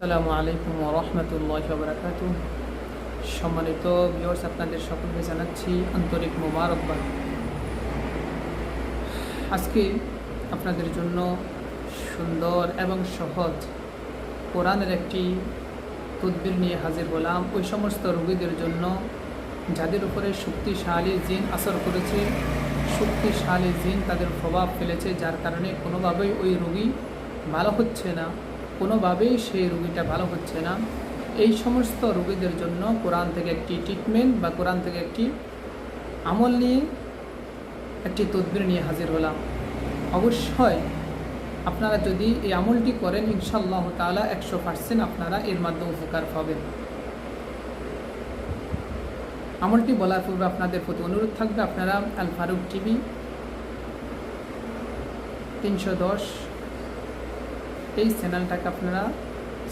আসসালামু আলাইকুম রহমতুল্লাহ সম্মানিত ভিউয়ার্স, আপনাদের সকলকে জানাচ্ছি আন্তরিক মোবারকবাদ। আজকে আপনাদের জন্য সুন্দর এবং সহজ কোরআনের একটি তদবির নিয়ে হাজির হলাম। ওই সমস্ত রোগীদের জন্য যাদের উপরে শক্তিশালী জিন আসর করেছে, শক্তিশালী জিন তাদের প্রভাব ফেলেছে, যার কারণে কোনোভাবেই ওই রোগী ভালো হচ্ছে না। কোনোভাবেই সেই রোগীটা ভালো হচ্ছে না। এই সমস্ত রোগীদের জন্য কোরআন থেকে একটি ট্রিটমেন্ট বা কোরআন থেকে একটি আমল নিয়ে একটি তদবির নিয়ে হাজির হলাম। অবশ্যই আপনারা যদি এই আমলটি করেন ইনশাল্লাহ তাআলা একশো পার্সেন্ট আপনারা এর মাধ্যমে উপকার পাবেন। আমলটি বলার পূর্বে আপনাদের প্রতি অনুরোধ থাকবে, আপনারা আল ফারুক টিভি তিনশো দশ এই চ্যানেলটাকে আপনারা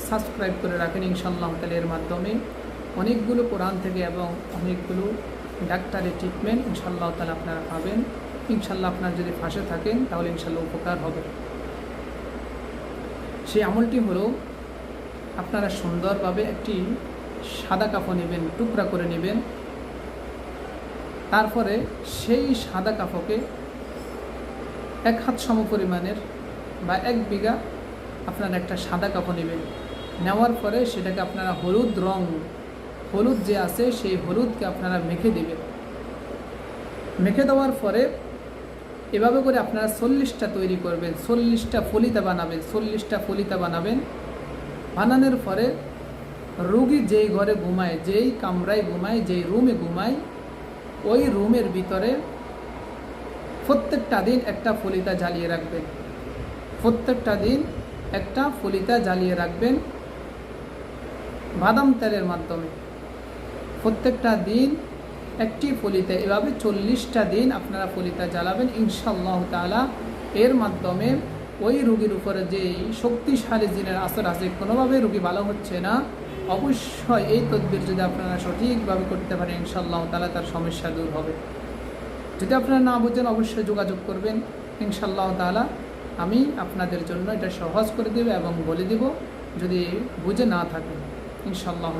সাবস্ক্রাইব করে রাখেন ইনশাল্লাহ তাহলে এর মাধ্যমে। অনেকগুলো কোরআন থেকে এবং অনেকগুলো ডাক্তারের ট্রিটমেন্ট ইনশাল্লাহ তাহলে আপনারা পাবেন। ইনশাল্লাহ আপনার যদি ফাঁসে থাকেন, তাহলে ইনশাল্লাহ উপকার হবে। সেই আমলটি হলো, আপনারা সুন্দরভাবে একটি সাদা কাপড় নেবেন, টুকরা করে নেবেন। তারপরে সেই সাদা কাপড়কে এক হাত সম পরিমাণের বা এক বিঘা আপনারা একটা সাদা কাপড় নেবেন। নেওয়ার পরে সেটাকে আপনারা হলুদ রং, হলুদ যে আছে সেই হলুদকে আপনারা মেখে দেবেন। মেখে দেওয়ার পরে এভাবে করে আপনারা চল্লিশটা তৈরি করবেন, চল্লিশটা ফলিতা বানাবেন, চল্লিশটা ফলিতা বানাবেন। বানানোর পরে রুগী যেই ঘরে ঘুমায়, যেই কামরায় ঘুমায়, যেই রুমে ঘুমায়, ওই রুমের ভিতরে প্রত্যেকটা দিন একটা ফলিতা জ্বালিয়ে রাখবেন। প্রত্যেকটা দিন একটা ফলিতা জ্বালিয়ে রাখবেন বাদাম তেলের মাধ্যমে। প্রত্যেকটা দিন একটি ফলিতা, এভাবে চল্লিশটা দিন আপনারা ফলিতা জ্বালাবেন। ইনশাল্লাহ তালা এর মাধ্যমে ওই রুগীর উপরে যে শক্তিশালী জিনের আসর আছে কোনোভাবে রুগী ভালো হচ্ছে না। অবশ্যই এই তদবির যদি আপনারা সঠিকভাবে করতে পারেন ইনশাল্লাহ তালা তার সমস্যা দূর হবে। যদি আপনারা না বোঝেন, অবশ্যই যোগাযোগ করবেন। ইনশাল্লাহ তালা আমি আপনাদের জন্য এটা সহজ করে দেব এবং বলে দেব, যদি বুঝে না থাকেন ইনশাল্লাহ